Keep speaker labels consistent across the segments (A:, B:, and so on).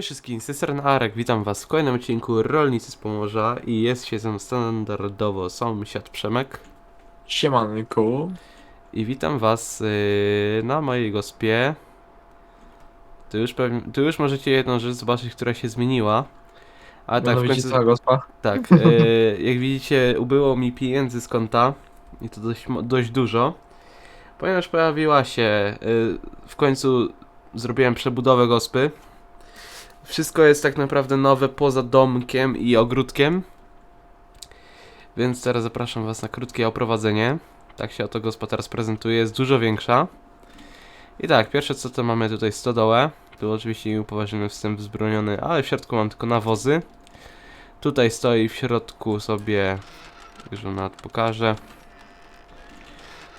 A: Cześć wszystkim, z tej strony Arek, witam was w kolejnym odcinku Rolnicy z Pomorza i jest się ze mną standardowo sąsiad Przemek
B: Siemanku.
A: i witam was yy, na mojej gospie. Tu już, pewnie, tu już możecie jedną rzecz zobaczyć, która się zmieniła. Ale tak, w końcu,
B: cała gospa.
A: tak, yy, jak widzicie ubyło mi pieniędzy z konta i to dość, dość dużo, ponieważ pojawiła się, yy, w końcu zrobiłem przebudowę gospy. Wszystko jest tak naprawdę nowe poza domkiem i ogródkiem. Więc teraz zapraszam Was na krótkie oprowadzenie. Tak się oto gospa teraz prezentuje, jest dużo większa. I tak, pierwsze co to mamy tutaj stodołę. Tu oczywiście upoważniony wstęp wzbroniony, ale w środku mam tylko nawozy. Tutaj stoi w środku sobie, już wam nawet pokażę.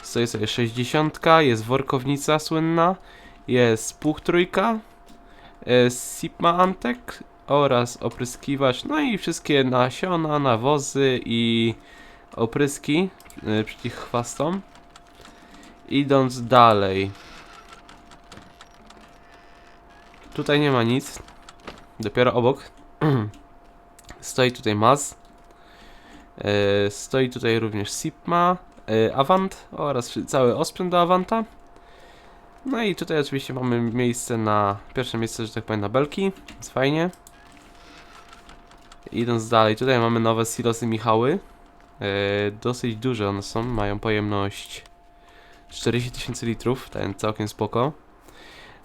A: Stoi sobie 60, jest workownica słynna, jest puch trójka, e, Sigma Antek oraz opryskiwacz, no i wszystkie nasiona, nawozy i opryski e, przeciw chwastom. Idąc dalej. Tutaj nie ma nic. Dopiero obok. stoi tutaj Maz. E, stoi tutaj również Sigma, e, Avant oraz cały osprzęt do Avanta. No i tutaj oczywiście mamy miejsce na, pierwsze miejsce, że tak powiem, na belki, jest fajnie. Idąc dalej, tutaj mamy nowe silosy Michały. E, dosyć duże one są, mają pojemność 40 tysięcy litrów, ten całkiem spoko.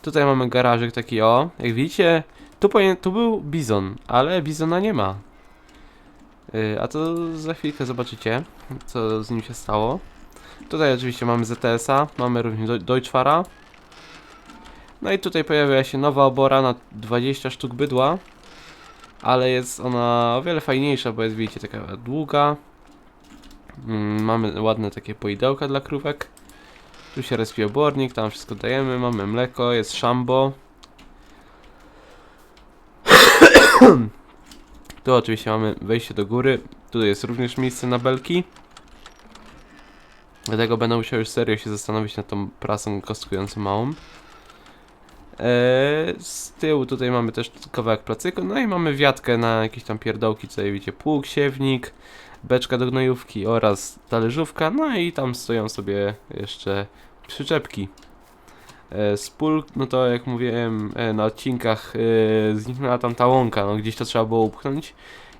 A: Tutaj mamy garażyk taki o, jak widzicie, tu, tu był Bizon, ale Bizona nie ma. E, a to za chwilkę zobaczycie, co z nim się stało. Tutaj oczywiście mamy ZTS-a, mamy również Deu- Deutschfara. No i tutaj pojawia się nowa obora na 20 sztuk bydła. Ale jest ona o wiele fajniejsza, bo jest widzicie taka długa. Mm, mamy ładne takie poidełka dla krówek. Tu się respi obornik, tam wszystko dajemy, mamy mleko, jest szambo. tu oczywiście mamy wejście do góry. Tutaj jest również miejsce na belki. Dlatego będę musiał już serio się zastanowić nad tą prasą kostkującą małą. Eee, z tyłu tutaj mamy też kawałek placyku, no i mamy wiatkę na jakieś tam pierdołki, tutaj widzicie pług, siewnik, beczka do gnojówki oraz talerzówka, no i tam stoją sobie jeszcze przyczepki. E, z pól, no to jak mówiłem e, na odcinkach, e, zniknęła tam ta łąka, no gdzieś to trzeba było upchnąć.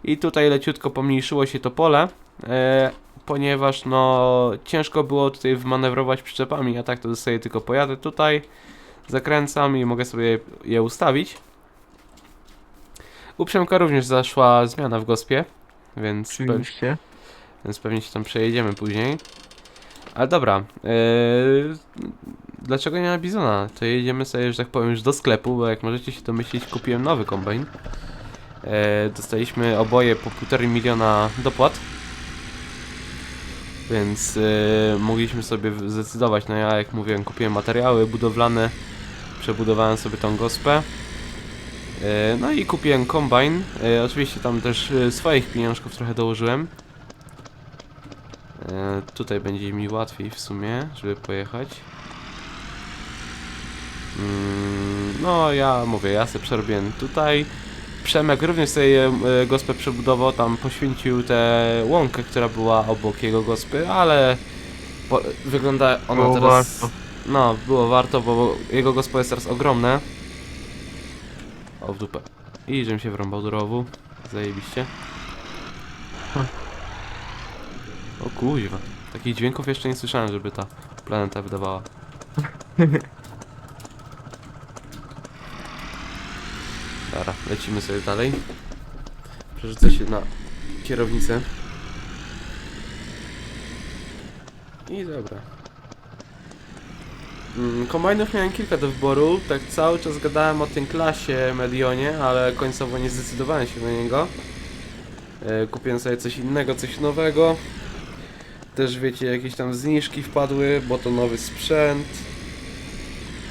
A: I tutaj leciutko pomniejszyło się to pole, e, ponieważ no ciężko było tutaj wmanewrować przyczepami, a tak to zostaje tylko pojadę tutaj, zakręcam i mogę sobie je ustawić. U Przemka również zaszła zmiana w gospie, więc, pe
B: Oczywiście.
A: więc pewnie się tam przejedziemy później. Ale dobra, yy, dlaczego nie ma Bizona? To jedziemy sobie, że tak powiem, już do sklepu, bo jak możecie się domyślić, kupiłem nowy kombajn. Yy, dostaliśmy oboje po 1,5 miliona dopłat. Więc yy, mogliśmy sobie zdecydować, no ja jak mówiłem, kupiłem materiały budowlane, przebudowałem sobie tą gospę. Yy, no i kupiłem kombajn, yy, oczywiście tam też yy, swoich pieniążków trochę dołożyłem. E, tutaj będzie mi łatwiej w sumie, żeby pojechać. Mm, no, ja mówię, ja sobie przerobiłem tutaj. Przemek również sobie e, gospę przebudował, tam poświęcił tę łąkę, która była obok jego gospy, ale wygląda ona teraz... No, było warto, bo jego gospo jest teraz ogromne. O, w dupę. I żebym się wrąbał do rowu. Zajebiście. O kuźwa. Takich dźwięków jeszcze nie słyszałem, żeby ta planeta wydawała. Dobra, lecimy sobie dalej. Przerzucę się na kierownicę. I dobra. Mm, Kombajnów miałem kilka do wyboru, tak cały czas gadałem o tym klasie Medionie, ale końcowo nie zdecydowałem się na niego. E, kupiłem sobie coś innego, coś nowego. Też wiecie, jakieś tam zniżki wpadły, bo to nowy sprzęt.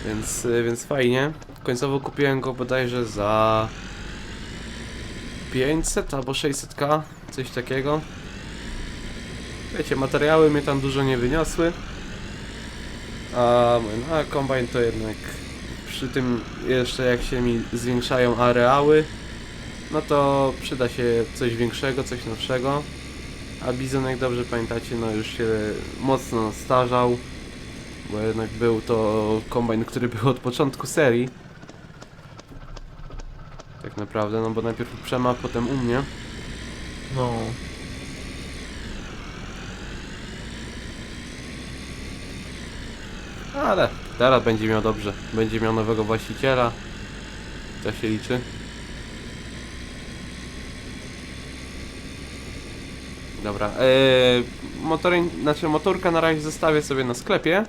A: Więc, y, więc fajnie. Końcowo kupiłem go bodajże za 500 albo 600k, coś takiego. Wiecie, materiały mnie tam dużo nie wyniosły. A no, a kombajn to jednak przy tym jeszcze jak się mi zwiększają areały, no to przyda się coś większego, coś nowszego. A Bizon, jak dobrze pamiętacie, no już się mocno starzał, bo jednak był to kombajn, który był od początku serii. Tak naprawdę, no bo najpierw u Przema, potem u mnie.
B: No.
A: Ale teraz będzie miał dobrze. Będzie miał nowego właściciela. To się liczy. Dobra, eee, motory, znaczy motorka na razie zostawię sobie na sklepie.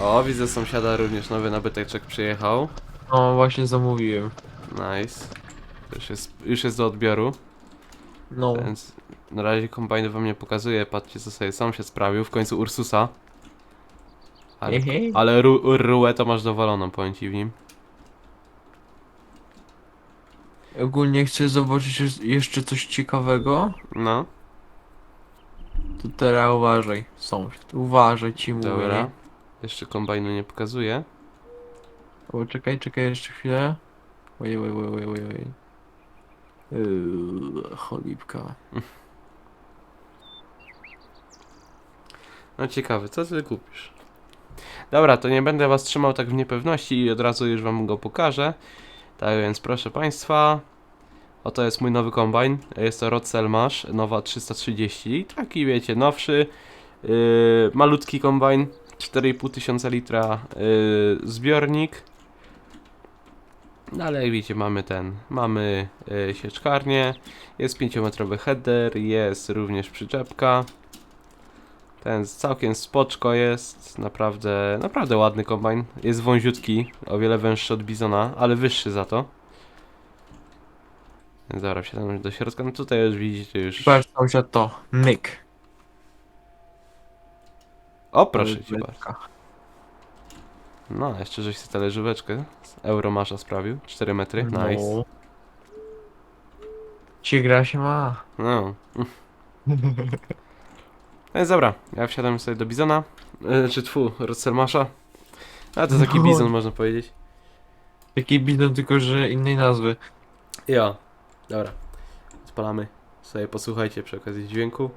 A: O, widzę sąsiada również nowy nabyteczek przyjechał.
B: No właśnie zamówiłem.
A: Nice. Już jest, już jest do odbioru.
B: No.
A: Więc na razie kombajny wam nie pokazuję, patrzcie co sobie sam się sprawił, w końcu Ursusa. Ale, ale ru, rułę to masz dowoloną, powiem ci w nim.
B: Ogólnie chcę zobaczyć jes- jeszcze coś ciekawego.
A: No,
B: To teraz uważaj, sąsiad. Uważaj ci mówię.
A: dobra. Jeszcze kombajnu nie pokazuję.
B: O, czekaj, czekaj jeszcze chwilę. Ojej, ojej, ojej, ojej, ojej. Yy, cholipka.
A: No ciekawy, co ty kupisz? Dobra, to nie będę was trzymał tak w niepewności i od razu już wam go pokażę. Tak więc proszę państwa, oto jest mój nowy kombajn. Jest to Rod Selmash, nowa 330. Taki wiecie, nowszy, yy, malutki kombajn, 4,5 tysiąca litra yy, zbiornik. No ale jak widzicie mamy ten, mamy yy, sieczkarnię, jest 5-metrowy header, jest również przyczepka. Ten całkiem spoczko jest, naprawdę, naprawdę ładny kombajn. Jest wąziutki, o wiele węższy od Bizona, ale wyższy za to. Dobra, wsiadam do środka, no tutaj już widzicie już...
B: Patrz sąsiad to. Myk.
A: O, proszę cię bardzo. No, jeszcze żeś sobie talerzóweczkę z Euromasza sprawił, 4 metry, nice.
B: No. Ci gra się ma.
A: No. No więc dobra, ja wsiadam sobie do Bizona, e, czy tfu, Rosselmasza. A to taki
B: No.
A: Bizon można powiedzieć.
B: Taki bidon, tylko że innej nazwy.
A: Ja. Dobra. Odpalamy. Sobie posłuchajcie przy okazji dźwięku.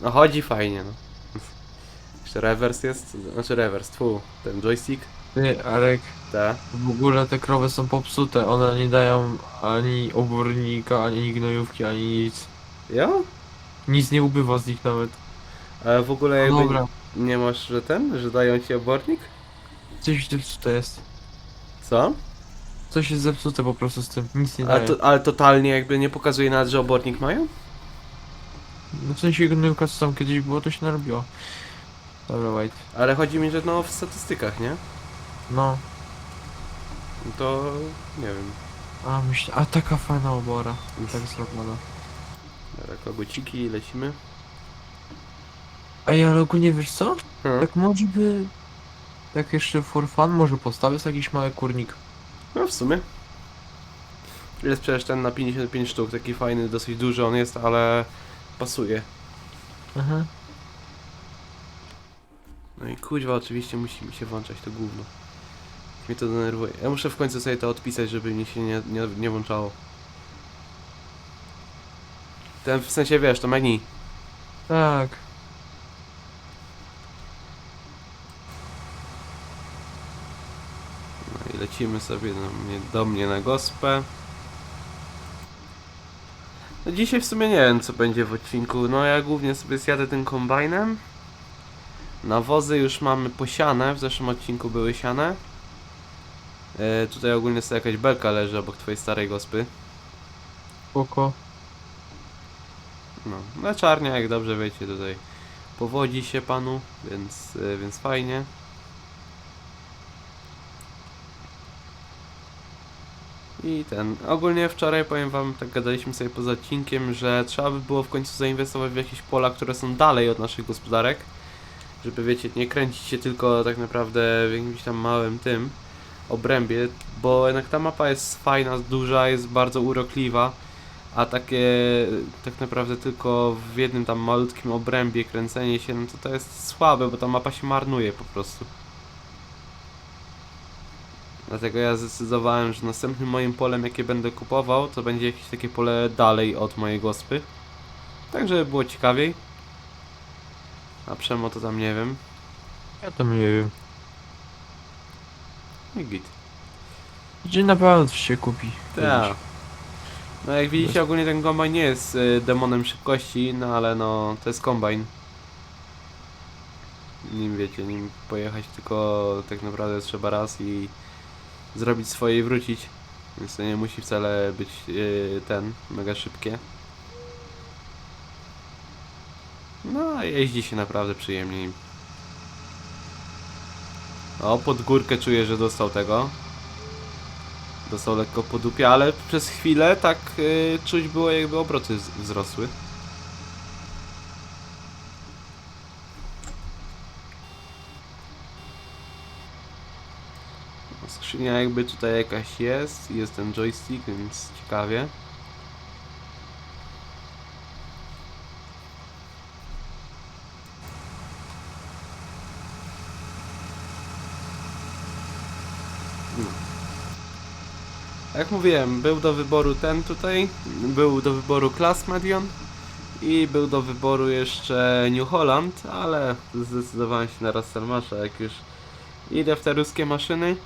A: No chodzi fajnie, no. Jeszcze rewers jest, znaczy rewers, tfu, ten joystick,
B: Ty, Arek, w ogóle te krowy są popsute. One nie dają ani obornika, ani gnojówki, ani nic.
A: Ja?
B: Nic nie ubywa z nich nawet.
A: Ale w ogóle jakby
B: Dobra,
A: nie masz, że ten, że dają ci obornik?
B: coś zepsute jest.
A: Co?
B: Coś jest zepsute po prostu z tym. Nic nie
A: Ale,
B: daje.
A: to, ale totalnie jakby nie pokazuje nawet, że obornik mają?
B: No w sensie gnojówka co tam kiedyś było, to się narobiło. Dobra, wait.
A: Ale chodzi mi, że no w statystykach, nie?
B: No.
A: No To nie wiem.
B: A myślę, a taka fajna obora. Tak zrobiona.
A: Dobra, koguciki, lecimy.
B: Ej, ale ogólnie wiesz co?
A: Hmm.
B: Tak może by... Tak jeszcze for fun, może postawię sobie jakiś mały kurnik.
A: No w sumie. Jest przecież ten na 55 sztuk, taki fajny, dosyć duży on jest, ale pasuje.
B: Aha.
A: No i kuźwa oczywiście musi mi się włączać to gówno. Mnie to denerwuje. Ja muszę w końcu sobie to odpisać, żeby mi się nie, nie, nie włączało. Ten w sensie wiesz, to menu.
B: Tak.
A: No i lecimy sobie do mnie, do mnie na gospę. No dzisiaj w sumie nie wiem co będzie w odcinku. No ja głównie sobie zjadę tym kombajnem. Nawozy już mamy posiane, w zeszłym odcinku były siane. E, tutaj ogólnie sobie jakaś belka leży obok twojej starej gospy.
B: Spoko.
A: No, na czarnia jak dobrze wiecie tutaj powodzi się panu, więc, e, więc fajnie. I ten, ogólnie wczoraj powiem wam, tak gadaliśmy sobie poza odcinkiem, że trzeba by było w końcu zainwestować w jakieś pola, które są dalej od naszych gospodarek, żeby wiecie, nie kręcić się tylko tak naprawdę w jakimś tam małym tym obrębie, bo jednak ta mapa jest fajna, duża, jest bardzo urokliwa, A takie tak naprawdę tylko w jednym tam malutkim obrębie kręcenie się, no to to jest słabe, bo ta mapa się marnuje po prostu. Dlatego ja zdecydowałem, że następnym moim polem jakie będę kupował, to będzie jakieś takie pole dalej od mojej gospy. Tak, żeby było ciekawiej. A przemo to tam nie wiem.
B: Ja tam nie wiem.
A: I git.
B: Gdzie na pewno coś się kupi.
A: Tak. No jak widzicie ogólnie ten kombajn nie jest y, demonem szybkości, no ale no to jest kombajn. Nim wiecie, nim pojechać tylko tak naprawdę trzeba raz i zrobić swoje i wrócić. Więc to nie musi wcale być y, ten mega szybkie. No a jeździ się naprawdę przyjemnie. nim. O, pod górkę czuję, że dostał tego. Dostał lekko po dupie, ale przez chwilę tak y, czuć było jakby obroty wzrosły. Skrzynia jakby tutaj jakaś jest, jest ten joystick, więc ciekawie. Jak mówiłem, był do wyboru ten tutaj, był do wyboru Class Medion i był do wyboru jeszcze New Holland, ale zdecydowałem się na Rasselmasza, jak już idę w te ruskie maszyny.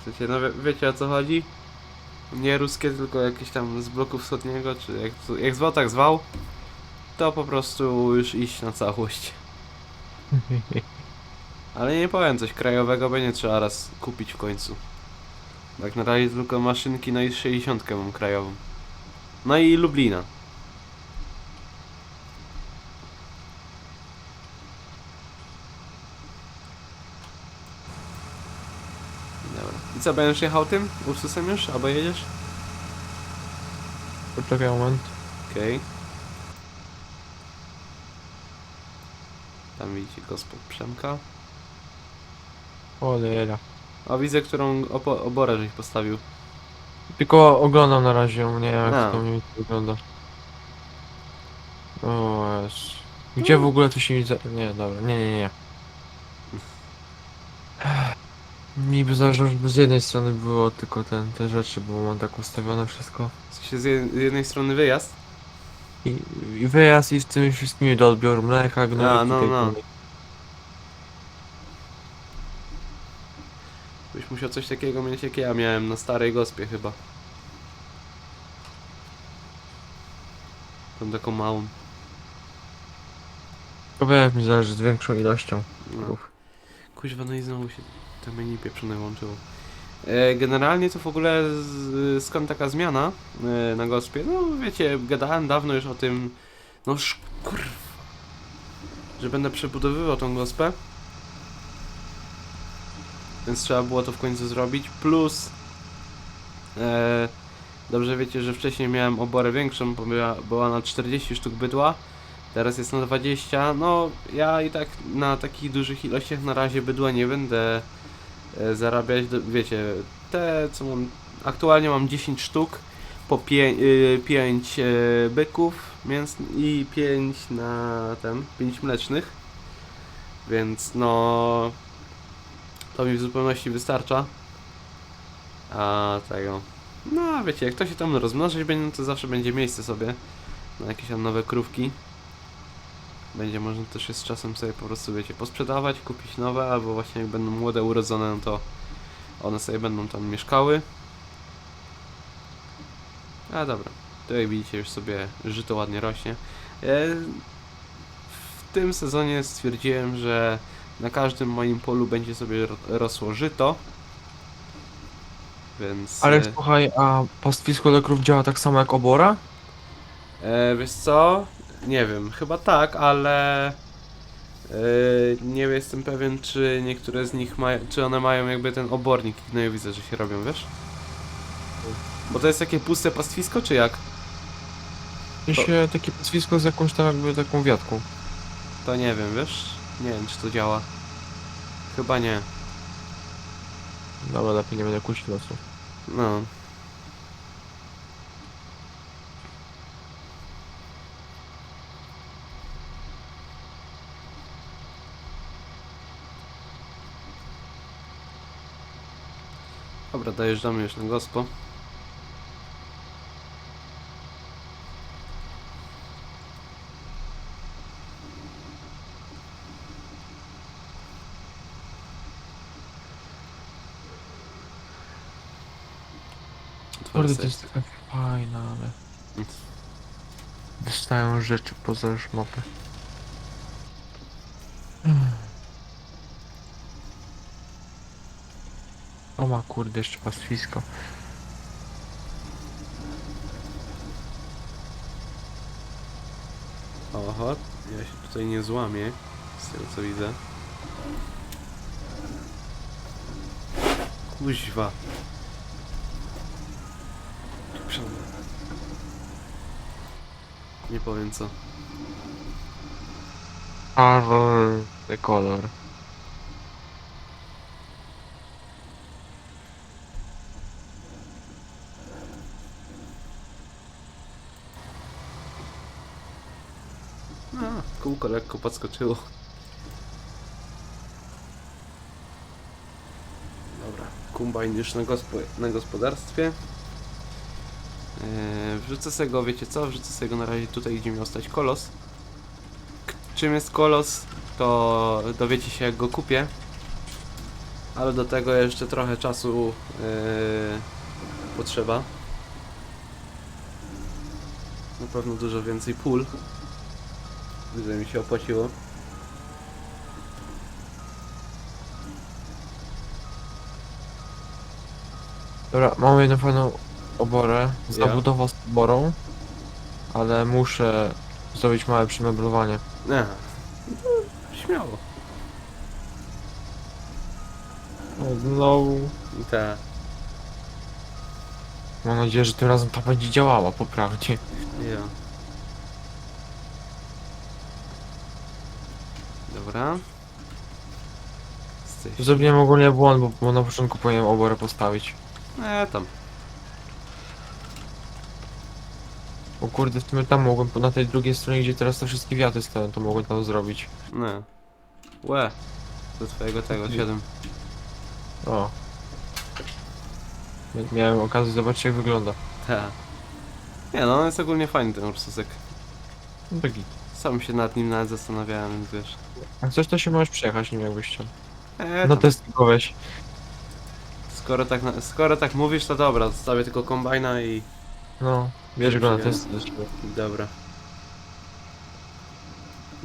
A: W sensie, no wie, wiecie o co chodzi? Nie ruskie, tylko jakieś tam z bloku wschodniego, czy jak, jak zwał, tak zwał. To po prostu już iść na całość. Ale nie powiem, coś krajowego będzie trzeba raz kupić w końcu. Tak na razie tylko maszynki, no i 60 mam krajową. No i Lublina. Dobra. I co, będziesz jechał tym? Ursusem już? Albo jedziesz?
B: Poczekaj moment.
A: Okej. Tam widzicie gospot Przemka.
B: Cholera.
A: A widzę, którą opo- oborę żeś postawił.
B: Tylko oglądam na razie, nie wiem jak
A: A.
B: to mniej więcej wygląda. O Jezu. Gdzie w ogóle to się nie... za- Nie, dobra, nie, nie, nie. Niby zależy, żeby z jednej strony było tylko ten, te rzeczy, bo mam tak ustawione wszystko.
A: W sensie z jed- z jednej strony wyjazd,
B: I, i wyjazd i z tymi wszystkimi do odbioru mleka, gnojki
A: no,
B: tak
A: no. Byś musiał coś takiego mieć jak ja miałem na starej gospie chyba. Tą taką małą.
B: Jak mi zależy z większą ilością.
A: No. Kuźwa, no i znowu się to menu pieprzone włączyło. E, generalnie to w ogóle z, skąd taka zmiana e, na gospie? No wiecie, gadałem dawno już o tym, no kurwa, że będę przebudowywał tą gospę. Więc trzeba było to w końcu zrobić. Plus, e, dobrze wiecie, że wcześniej miałem oborę większą, bo była, była na 40 sztuk bydła. Teraz jest na 20. No, ja i tak na takich dużych ilościach na razie bydła nie będę e, zarabiać. Wiecie, te co mam. Aktualnie mam 10 sztuk po 5 e, byków mięsn i 5 na ten, 5 mlecznych. Więc no to mi w zupełności wystarcza. A tego. No, wiecie, jak to się tam rozmnożyć będzie, to zawsze będzie miejsce sobie na jakieś tam nowe krówki. Będzie można też z czasem sobie po prostu, wiecie, posprzedawać, kupić nowe, albo właśnie jak będą młode, urodzone, no to one sobie będą tam mieszkały. A dobra, tu jak widzicie już sobie żyto ładnie rośnie. E, W tym sezonie stwierdziłem, że na każdym moim polu będzie sobie ro- rosło żyto. Więc...
B: Ale
A: e,
B: słuchaj, a pastwisko dla krów działa tak samo jak obora?
A: E, wiesz co? Nie wiem, chyba tak, ale e, nie jestem pewien, czy niektóre z nich mają, czy one mają jakby ten obornik gnojowice, że się robią, wiesz? Bo to jest takie puste pastwisko, czy jak?
B: To się takie pastwisko z jakąś tam jakby taką wiatką.
A: To nie wiem, wiesz? Nie wiem, czy to działa. Chyba nie.
B: Dobra, lepiej nie będę kusić losu.
A: No. Dobra, dojeżdżamy już na gospo.
B: To jest taka fajna, ale... Dostają rzeczy poza już mapę. O ma kurde, jeszcze pastwisko.
A: Oho, ja się tutaj nie złamię, z tego co widzę. Kuźwa. Nie powiem co.
B: Karol, the color.
A: A, kółko lekko podskoczyło. Dobra, kombajn już na, gospo, na gospodarstwie. Eee, wrzucę sobie go, wiecie co? Wrzucę sobie go na razie tutaj, gdzie miał stać kolos. Czym jest kolos, to dowiecie się jak go kupię. Ale do tego jeszcze trochę czasu eee, potrzeba. Na pewno dużo więcej pól. Że mi się opłaciło.
B: Dobra, mam jedną fajną oborę. Zabudowa z oborą. Ale muszę zrobić małe przemeblowanie.
A: Nie. Śmiało.
B: Znowu.
A: Te.
B: Mam nadzieję, że tym razem ta będzie działała poprawnie.
A: Ja. Dobra. Jesteś.
B: Zrobiłem ogólnie błąd, bo, bo na początku powinienem oborę postawić.
A: Nie, tam.
B: Kurde, w sumie tam mogłem, na tej drugiej stronie, gdzie teraz te wszystkie wiaty stoją, to mogłem tam zrobić.
A: Nie. Łe. Do twojego tego, 7.
B: O. Mia- Miałem okazję zobaczyć jak wygląda.
A: Ta. Nie no, on jest ogólnie fajny ten Ursusek.
B: No taki.
A: Sam się nad nim nawet zastanawiałem, więc wiesz.
B: Jak coś to się możesz przejechać nim jakbyś chciał.
A: E,
B: No
A: tam.
B: test tylko weź.
A: skoro, tak, na- skoro tak mówisz, to dobra, zostawię tylko kombajna i...
B: No, bierz go na test.
A: Dobra.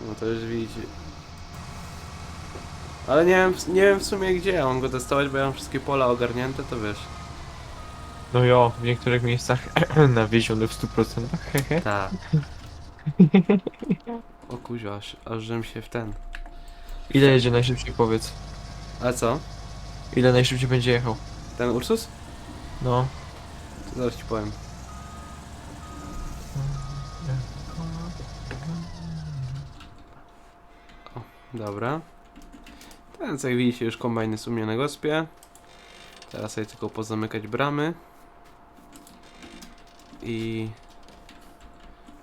A: No to już widzicie. Ale nie wiem, w- nie wiem w sumie gdzie ja mam go testować, bo ja mam wszystkie pola ogarnięte, to wiesz.
B: No jo, w niektórych miejscach nawieziony w 100%. Hehe.
A: Tak. O kuźwa, aż, aż żem się w ten.
B: Ile jedzie najszybciej powiedz?
A: A co?
B: Ile najszybciej będzie jechał?
A: Ten Ursus?
B: No.
A: To zaraz ci powiem. Dobra. Ten jak widzicie już kombajny są mnie na gospie. Teraz sobie tylko pozamykać bramy. I...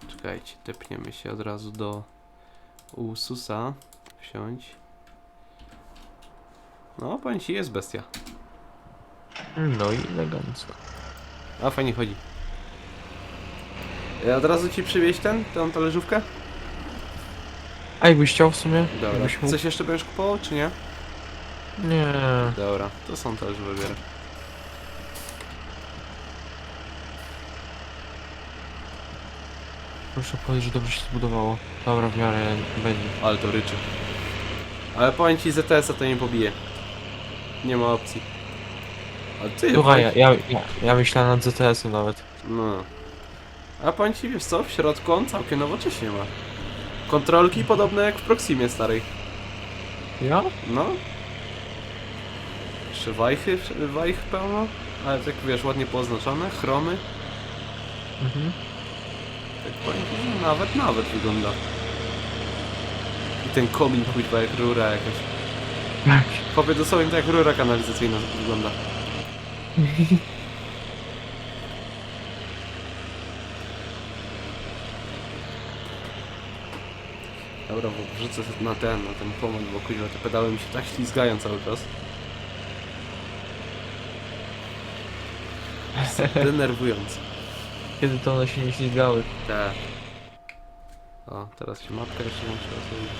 A: Czekajcie, tepniemy się od razu do Ursusa. Wsiąść. No, powiem ci, jest bestia.
B: No i elegancko.
A: A, fajnie chodzi. Ja od razu ci przywieźć ten, tę talerzówkę?
B: A jakbyś chciał w sumie?
A: Dobra.
B: Jakbyś mógł?
A: Coś jeszcze będziesz kupował, czy nie?
B: Nie.
A: Dobra, to są talerze wybiorę.
B: Proszę powiedzieć, że dobrze się zbudowało. Dobra, w miarę będzie.
A: Ale to ryczy. Ale powiem ci, ZTS-a to nie pobije. Nie ma opcji. Ale ty,
B: Słuchaj, ja,
A: powiem-
B: ja, ja, ja myślałem nad ZTS-em nawet.
A: No. A powiem ci, wiesz co, w środku on całkiem nowocześnie ma. Kontrolki podobne jak w Proximie starej.
B: Ja?
A: No. Jeszcze wajchy, wajch pełno. Ale tak wiesz, ładnie poznaczone, chromy.
B: Mhm.
A: Tak powiem nawet, nawet wygląda. I ten komin kuźwa jak rura jakaś.
B: Tak.
A: Chłopie dosłownie tak jak rura kanalizacyjna wygląda. Dobra, bo wrzucę na ten, na ten pomoc, bo kuźwa te pedały mi się tak ślizgają cały czas. denerwujące.
B: Kiedy to one się nie ślizgały.
A: Tak. O, teraz się matka jeszcze muszę zrobić.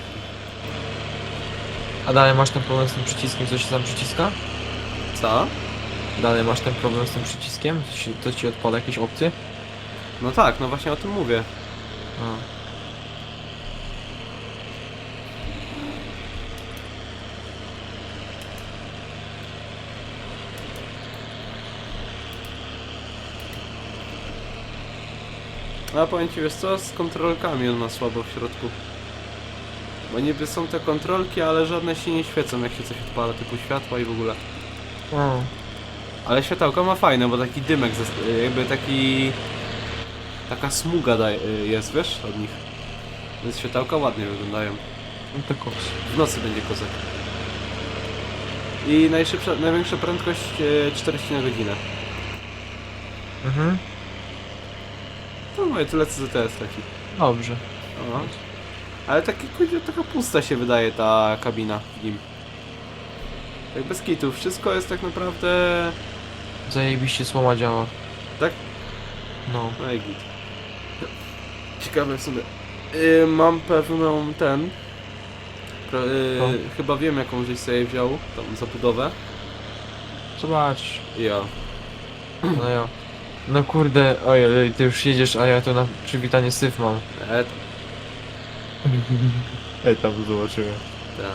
B: A dalej masz ten problem z tym przyciskiem, co się tam przyciska?
A: Co?
B: Dalej masz ten problem z tym przyciskiem? To ci, to ci odpada jakieś opcje?
A: No tak, no właśnie o tym mówię.
B: A.
A: A powiem ci, wiesz co, z kontrolkami on ma słabo w środku. Bo niby są te kontrolki, ale żadne się nie świecą jak się coś odpala, typu światła i w ogóle.
B: O.
A: Ale światełko ma fajne, bo taki dymek, zas- jakby taki... Taka smuga daj, jest, wiesz, od nich. Więc światełka ładnie wyglądają.
B: No to koks.
A: W nocy będzie kozak. I najszybsza, największa prędkość e, 40 na godzinę.
B: Mhm.
A: No mówię, tyle co ZTS taki.
B: Dobrze.
A: O. Ale taki, kurde, taka pusta się wydaje ta kabina w nim. Tak bez kitów, wszystko jest tak naprawdę...
B: Zajebiście słoma działa.
A: Tak?
B: No.
A: No i git. Ciekawe w sumie. Y, mam pewną ten... Pro, y,
B: Co?
A: chyba wiem jaką żeś sobie wziął, tą zabudowę.
B: Zobacz.
A: Ja.
B: No ja. No kurde, ojej, ty już jedziesz, a ja tu na przywitanie syf mam.
A: E,
B: Ej, tam zobaczyłem.
A: tak.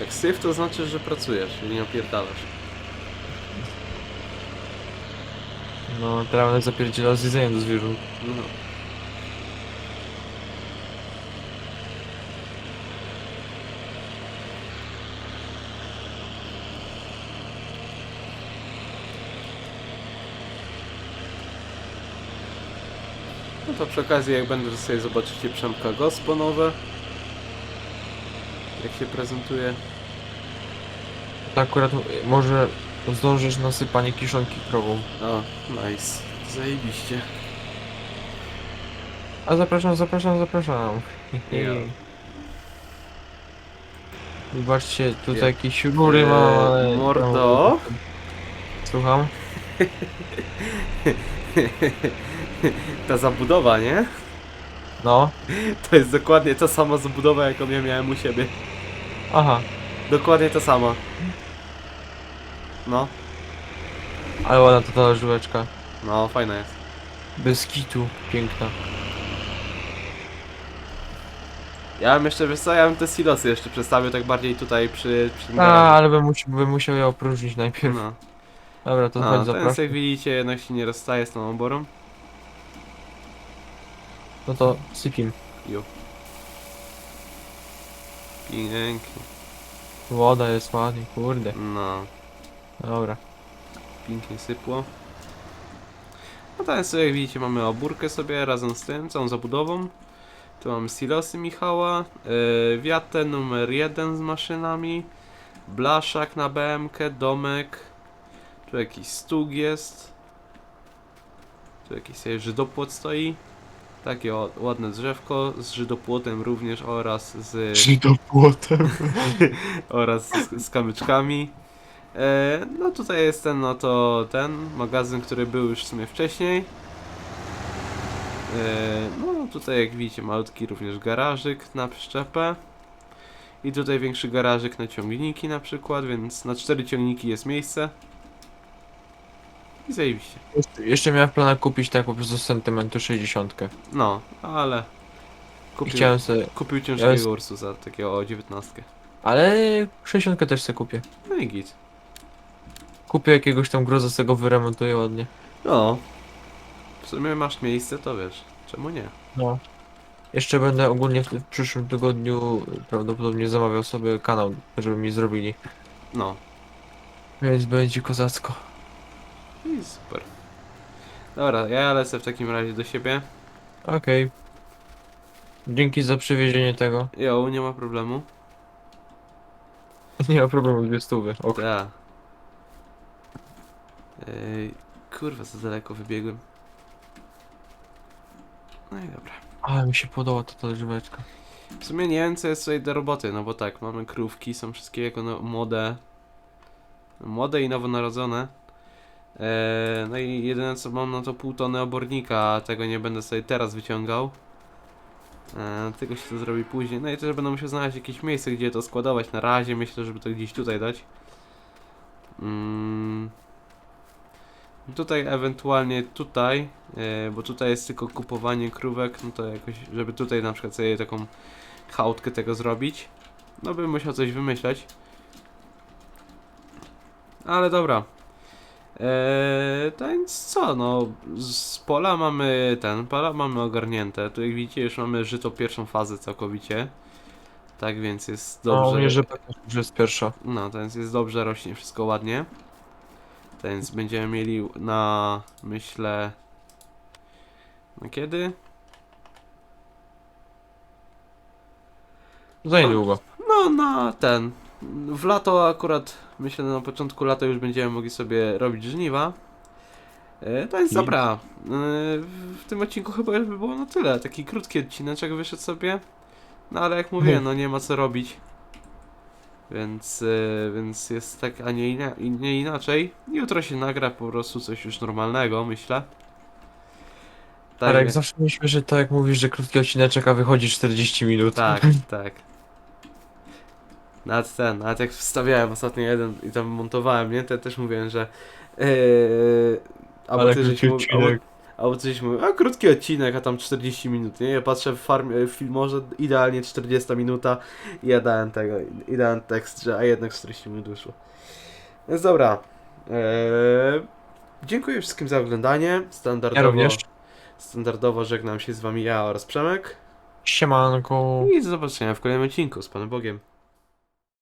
A: Jak syf to znaczy, że pracujesz, czyli nie opierdalasz.
B: No, teraz będę zapierdzielał z jedzeniem do zwierząt.
A: No. Przy okazji jak będę to sobie zobaczycie Przemka Gospo nowe. Jak się prezentuje.
B: To akurat może zdążysz na sypanie kiszonki krową.
A: O, nice. Zajebiście.
B: A zapraszam, zapraszam, zapraszam.
A: Ja.
B: Zobaczcie, tutaj
A: Ja.
B: jakieś rury
A: Eee,
B: mam, ale...
A: mordo?
B: Słucham?
A: Ta zabudowa, nie?
B: No.
A: To jest dokładnie ta sama zabudowa, jaką ja miałem u siebie.
B: Aha,
A: Dokładnie ta sama. No,
B: ale ładna to ta żółeczka.
A: no, fajna jest.
B: Bez kitu, piękna.
A: Ja bym jeszcze, wiesz co, ja bym te silosy jeszcze przedstawił tak bardziej tutaj przy, przy tym
B: A,
A: garażu.
B: ale bym musiał, bym musiał je opróżnić najpierw.
A: No,
B: Dobra, to
A: no
B: chodź
A: ten
B: zapraszam.
A: jak widzicie jednak się nie rozstaje z tą oborą.
B: No to sypim.
A: Jo. Pięknie.
B: Woda jest ładnie, kurde.
A: No,
B: Dobra.
A: pięknie sypło. No teraz jak widzicie mamy obórkę sobie razem z tym, całą zabudową. Tu mamy silosy Michała, yy, wiatę numer jeden z maszynami, blaszak na BMK, domek, tu jakiś stóg jest, tu jakiś sobie żydopłot stoi, takie o, ładne drzewko z żydopłotem również oraz z,
B: to płotem.
A: oraz z, z kamyczkami. E, no tutaj jest ten, no to ten magazyn, który był już w sumie wcześniej. E, no tutaj jak widzicie malutki również garażyk na przyczepę. I tutaj większy garażyk na ciągniki na przykład, więc na cztery ciągniki jest miejsce. I zajebiście.
B: Jeszcze, jeszcze miałem w planach kupić tak po prostu z sentymentu 60.
A: No, ale
B: I
A: kupił,
B: chciałem sobie...
A: kupił ciężkiego
B: jest-
A: Ursusa, takiego o 19.
B: Ale 60 też sobie kupię.
A: No i git.
B: Kupię jakiegoś tam groza, z tego wyremontuję ładnie.
A: No. W sumie masz miejsce, to wiesz. Czemu nie?
B: No. Jeszcze będę ogólnie w, w przyszłym tygodniu prawdopodobnie zamawiał sobie kanał, żeby mi zrobili.
A: No.
B: Więc będzie kozacko.
A: I super. Dobra, ja lecę w takim razie do siebie.
B: Okej. Dzięki za przywiezienie tego.
A: Jo, nie ma problemu.
B: Nie ma problemu, dwie stówy. Ok.
A: Tak. Ej, kurwa, za daleko wybiegłem. No i dobra.
B: Ale mi się podoba ta talerzyłeczka.
A: W sumie nie wiem, co jest tutaj do roboty, no bo tak, mamy krówki, są wszystkie jako no, młode. Młode i nowonarodzone. E, no i jedyne co mam no to pół tony obornika, tego nie będę sobie teraz wyciągał. E, tylko się to zrobi później. No i też będę musiał znaleźć jakieś miejsce, gdzie to składować. Na razie myślę, żeby to gdzieś tutaj dać. Mm. Tutaj ewentualnie tutaj, e, bo tutaj jest tylko kupowanie krówek, no to jakoś, żeby tutaj na przykład sobie taką chałutkę tego zrobić. No bym musiał coś wymyśleć. Ale dobra. Eee, to więc co, no z pola mamy ten, pola mamy ogarnięte. Tu jak widzicie już mamy żyto pierwszą fazę całkowicie. Tak więc jest
B: No,
A: dobrze.
B: mnie rzepak już jest pierwsza.
A: No, to więc jest dobrze, rośnie wszystko ładnie. To więc będziemy mieli na, myślę... Na kiedy?
B: Za niedługo.
A: No, na ten. W lato akurat, myślę, na początku lata już będziemy mogli sobie robić żniwa. E, To jest dobra. E, W tym odcinku chyba już by było na tyle. Taki krótki odcineczek wyszedł sobie. No ale jak mówię,
B: Mhm.
A: no nie ma co robić. Więc, e, więc jest tak, a nie, ina- nie inaczej. Jutro się nagra po prostu coś już normalnego, myślę. Tak,
B: Ale jak zawsze mnie śmieszy to, jak mówisz, że krótki odcineczek, a wychodzi 40 minut.
A: Tak, tak. Nawet ten, nawet jak wstawiałem ostatnio jeden i tam montowałem, nie? To ja też mówiłem, że. Yy, albo ty żeś mówił, albo, albo ty żeś mówił, a krótki odcinek, a tam 40 minut, nie? Ja patrzę w, farmie, w filmorze, idealnie 40 minuta i ja dałem tego, i dałem tekst, że a jednak 40 minut wyszło. Więc dobra. Yy, dziękuję wszystkim za oglądanie.
B: Ja
A: Standardowo,
B: również.
A: standardowo żegnam się z wami ja oraz Przemek.
B: Siemanko.
A: I do zobaczenia w kolejnym odcinku z Panem Bogiem.